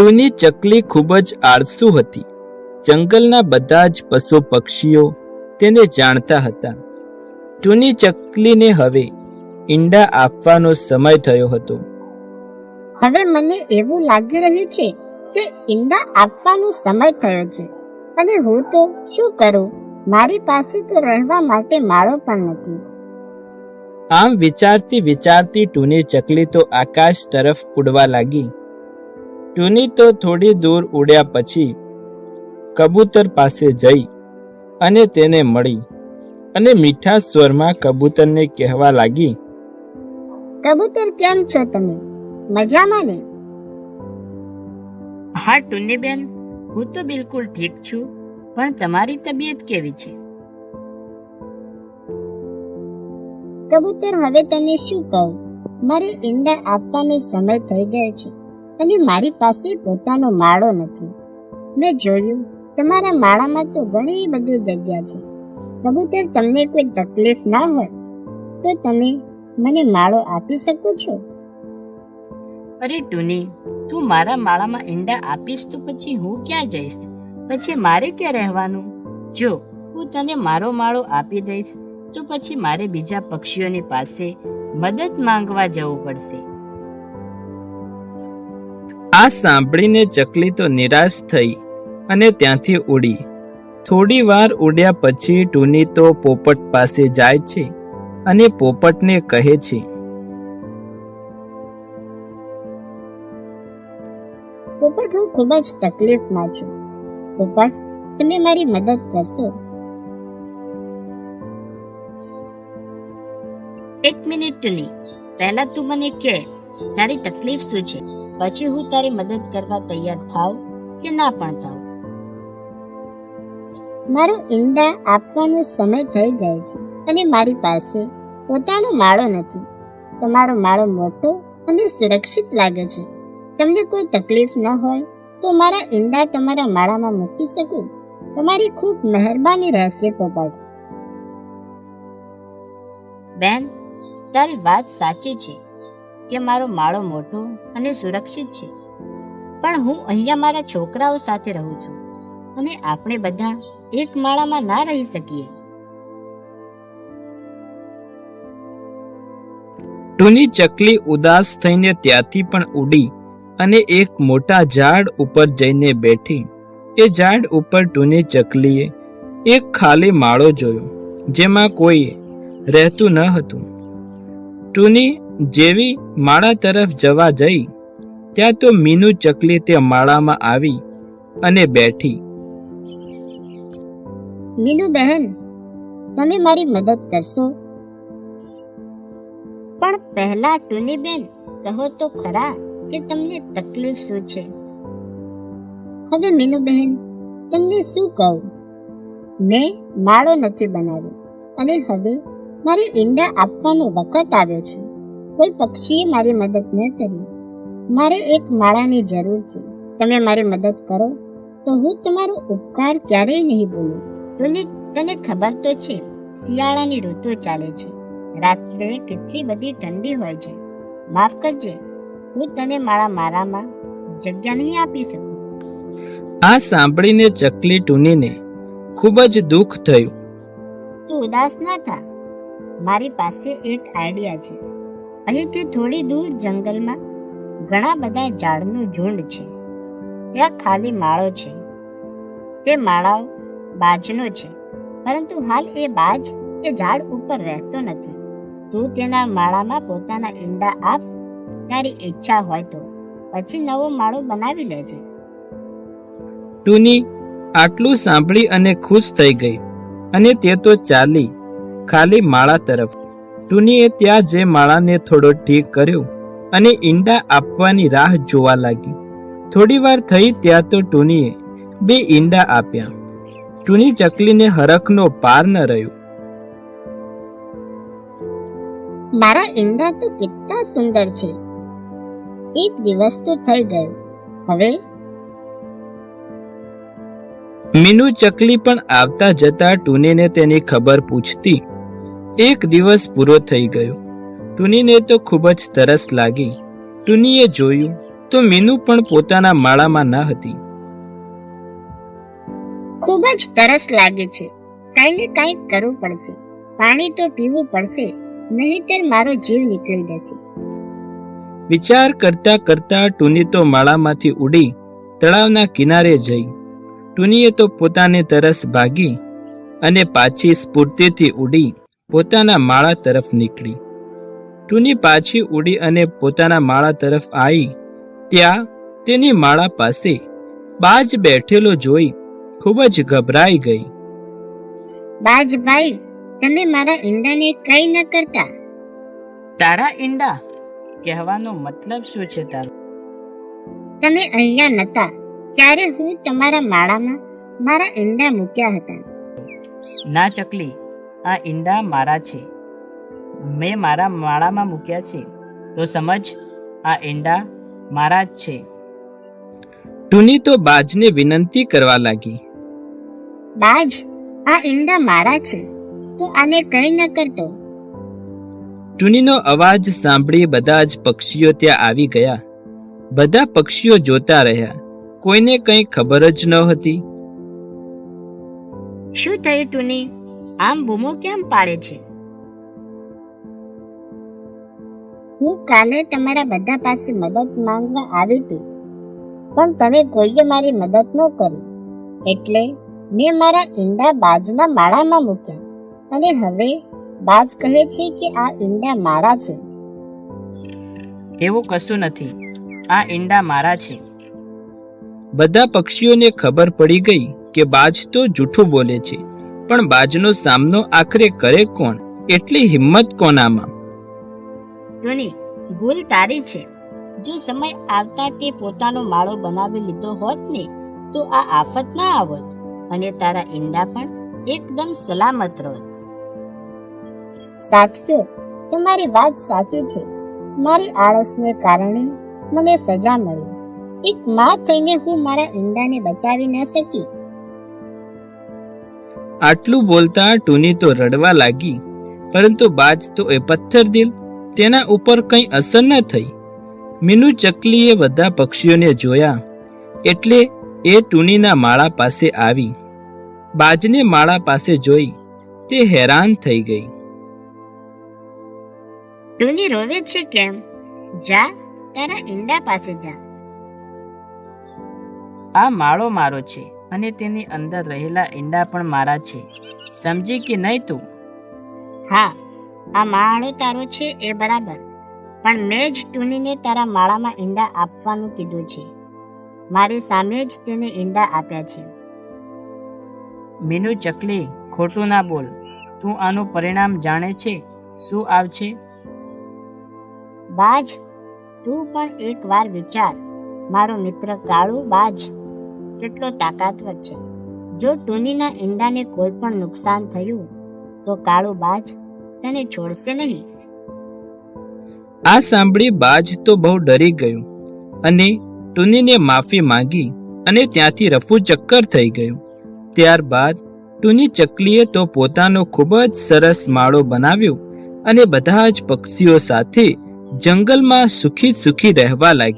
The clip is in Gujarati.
ટૂની ચકલી ખૂબ જ આળસુ હતી. જંગલના બધા જ પશુ પક્ષીઓ તેને જાણતા હતા. ટુની ચકલીને હવે ઈંડા આપવાનો સમય થયો હતો. હવે મને એવું લાગી રહ્યું છે કે ઈંડા આપવાનો સમય થયો છે. અને હું તો શું કરું? મારી પાસે તો રહેવા માટે માળો પણ નથી. આમ વિચારતી વિચારતી ટૂની ચકલી તો આકાશ તરફ ઉડવા લાગી. ટૂની તો થોડી દૂર ઉડ્યા પછી કબૂતર પાસે જઈ અને તેને મળી અને મીઠા સ્વરમાં કબૂતરને કહેવા લાગી કબૂતર કેમ છો તમે? મજામાં ને? હા ટુનીબેન હું તો બિલકુલ ઠીક છું પણ તમારી તબિયત કેવી છે? કબૂતર હવે તને શું કહું? મારે ઈંડા આપવાનો સમય થઈ ગયો છે. અને મારી પાસે પોતાનો માળો નથી. મેં જોયું, તમારા માળામાં તો ઘણી બધી જગ્યા છે. કબૂતર તમને કોઈ તકલીફ ના હોય, તો તમે મને માળો આપી શકો છો? અરે ટુની, તું મારા માળામાં ઈંડા આપીશ તો પછી હું ક્યાં જઈશ? પછી મારે ક્યાં રહેવાનું? જો, હું તને મારો માળો આપી દઈશ, તો પછી મારે બીજા પક્ષીઓની પાસે મદદ માંગવા જવું પડશે. આ સાંભળીને ચકલી તો નિરાશ થઈ અને ત્યાંથી ઉડી. થોડી વાર ઉડ્યા પછી ટૂની તો પોપટ પાસે જાય છે અને પોપટને કહે છે, પોપટ, હું ખૂબ જ તકલીફમાં છું. પોપટ, તમે મારી મદદ કરશો. એક મિનિટ, ટુની. પહેલા તું મને કે તારી તકલીફ શું છે? પછી હું તારી મદદ કરવા તૈયાર થાવ કે ના પણ થાવ? મારો ઈંડા આપવાનો સમય થઈ ગયો છે અને મારી પાસે પોતાનો માળો નથી. તમારો માળો મોટો અને સુરક્ષિત લાગે છે. તમને કોઈ તકલીફ ન હોય તો મારા ઈંડા તમારા માળામાં મૂકી શકું. તમારી ખૂબ મહેરબાની રહેશે પોપટ બેન તારી વાત સાચી છે. કે મારો માળો મોટો અને સુરક્ષિત છે. પણ હું અહીંયા મારા છોકરાઓ સાથે રહું છું અને આપણે બધા એક માળામાં ના રહી શકીએ. ટૂની ચકલી ઉદાસ થઈને ત્યાંથી પણ ઉડી અને એક મોટા ઝાડ ઉપર જઈને બેઠી. એ ઝાડ ઉપર ટૂની ચકલીએ એક ખાલી માળો જોયો, જેમાં કોઈ રહેતું ન હતું. ટૂની જેવી માળા તરફ જવા જઈ, ત્યાં તો મીનુ ચકલી તે માળામાં આવી અને બેઠી. મીનુ બહેન, તમે મારી મદદ કરશો? પણ પહેલા ટુની બેન, કહો તો ખરા કે તમને તકલીફ શું છે? હવે મીનુ બહેન, તમને શું કહું? મેં માળો નથી બનાવ્યો, અને હવે મારે ઈંડા આપવાનો વખત આવ્યો છે. કોઈ પક્ષીએ મારી મદદ ન કરી. મારે એક માળાની જરૂર છે. તમે મારી મદદ કરો તો હું તમારો ઉપકાર ક્યારેય નહીં ભૂલું ટુની તને ખબર તો છે શિયાળાની ઋતુ ચાલે છે. રાત્રે કેટલી બધી ઠંડી હોય છે. માફ કરજે હું તને મારા મારામાં જગ્યા નહીં આપી શકું. આ સાંભળીને ચકલી ટૂનીને ખૂબ જ દુઃખ થયું. તું ઉદાસ ના થા. મારી પાસે એક આઈડિયા છે. અહીંથી થોડી દૂર જંગલમાં ઘણા બધા ઝાડનું ઝુંડ છે. ત્યાં ખાલી માળો છે. તે માળાઓ બાજનો છે. પરંતુ હાલ એ બાજ એ ઝાડ ઉપર રહેતો નથી. તું તેના માળામાં પોતાના ઈંડા આપ. તારી ઈચ્છા હોય તો. પછી નવો માળો બનાવી લેજે. ટુની આટલું સાંભળી અને ખુશ થઈ ગઈ. અને તે તો ચાલી ખાલી માળા તરફ ટૂનીએ ત્યાં જે માળાને થોડો ઠીક કર્યો અને ઈંડા આપવાની રાહ જોવા લાગી. થોડી વાર થઈ ત્યાં તો ટુનીએ બે ઈંડા આપ્યા. ટુની ચકલીને હરખનો પાર ન રહ્યો. મારા ઈંડા તો કેટલા સુંદર છે. એક દિવસ તો થઈ ગયો. હવે? મીનુ ચકલી પણ આવતા જતા ટુનીને તેની ખબર પૂછતી એક દિવસ પૂરો થઈ ગયો. ટુનીને તો ખૂબ જ તરસ લાગી. ટુનીએ જોયું તો મીનુ પણ પોતાના માળામાં ન હતી. ખૂબ જ તરસ લાગે છે. કાંઈ ને કાંઈક કરવું પડશે. પાણી તો પીવું પડશે. નહીતર મારો જીવ નીકળી જશે. વિચાર કરતા કરતા ટુની તો માળામાંથી ઉડી તળાવના કિનારે જઈ. ટુનીએ તો પોતાને તરસ ભાગી અને પાછી સ્ફૂર્તિથી ઉડી પોતાના માળા તરફ નીકળી. ટુની પાછી ઉડી અને પોતાના માળા તરફ આવી. ત્યાં તેની માળા પાસે બાજ બેઠેલો જોઈ ખૂબ જ ગભરાઈ ગઈ. બાજભાઈ તમે મારા ઈંડાને કઈ ન કરતા. તારા ઈંડા? કહેવાનો મતલબ શું છે તારો? તમે અહીંયા નતા. ત્યારે હું તમારા માળામાં મારા ઈંડા મૂક્યા હતા. ના ચકલી આ ઈંડા મારા છે. મેં મારા માળામાં મૂક્યા છે. તો સમજ આ ઈંડા મારા જ છે. ટુની તો બાજને વિનંતી કરવા લાગી. બાજ આ ઈંડા મારા છે. તો આને કઈ ન કરતો. ટુનીનો અવાજ સાંભળી બધા જ પક્ષીઓ ત્યાં આવી ગયા. બધા પક્ષીઓ જોતા રહ્યા. કોઈને કંઈ ખબર જ ન હતી. શું થયું ટુની આમ બૂમો કેમ પાડે છે? હું કાલે તમારા બધા પાસે મદદ માંગવા આવી હતી પણ તમે કોઈએ મારી મદદ ન કરી. એટલે મેં મારા ઈંડા બાજના માળામાં મૂક્યા અને હવે બાજ કહે છે કે આ ઈંડા મારા છે. એવું કશું નથી. આ ઈંડા મારા છે. બધા પક્ષીઓને ખબર પડી ગઈ કે બાજ તો જૂઠું બોલે છે. પણ બાજનો સામનો આખરે કરે કોણ? એટલી હિંમત કોનામાં? ધ્વનિ ભૂલ તારી છે. જો સમય આવતા તે પોતાનો માળો બનાવી લીધો હોત ને તો આ આફત ના આવત અને તારા ઈંડા પણ એકદમ સલામત રહત સાચો તમારી વાત સાચી છે. મારી આળસને કારણે મને સજા મળી. એક માં થઈને હું મારા ઈંડાને બચાવી ન શકી. આટલું બોલતા ટુની તો રડવા લાગી પરંતુ બાજ તો એ પથ્થર દિલ તેના ઉપર કંઈ અસર ન થઈ. મીનુ ચકલીએ બધા પક્ષીઓને જોયા એટલે એ ટુનીના માળા પાસે આવી. બાજને માળા પાસે જોઈ તે હેરાન થઈ ગઈ. ટુની રોવે છે કેમ? જા તારા ઈંડા પાસે જા. આ માળો મારો છે. અને તેની અંદર રહેલા ઈંડા પણ મારા છે. સમજી કે નહીં તું? હા આ માળો તારો છે એ બરાબર. પણ મેં જ ટુનીને તારા માળામાં ઈંડા આપવાનું કીધું છે. મારી સામે જ તેને ઈંડા આપ્યા છે. મીનુ ચકલી ખોટું ના બોલ. તું આનું પરિણામ જાણે છે? શું આવશે? બાજ તું પણ એક વાર વિચાર. મારો મિત્ર કાળુ બાજ. કેટલો તાકાતવર છે. જો ટુનીના ઈંડાને કોઈ પણ નુકસાન થયું, તો કાળો બાજ તેને છોડશે નહીં. આ સાંભળી બાજ તો બહુ ડરી ગયું અને ટુનીને માફી માંગી અને ત્યાંથી રફુ ચક્કર થઈ ગયું. ત્યારબાદ ટુની ચકલીએ તો પોતાનો ખૂબ જ સરસ માળો બનાવ્યો અને બધા જ પક્ષીઓ સાથે જંગલમાં સુખી સુખી રહેવા લાગી.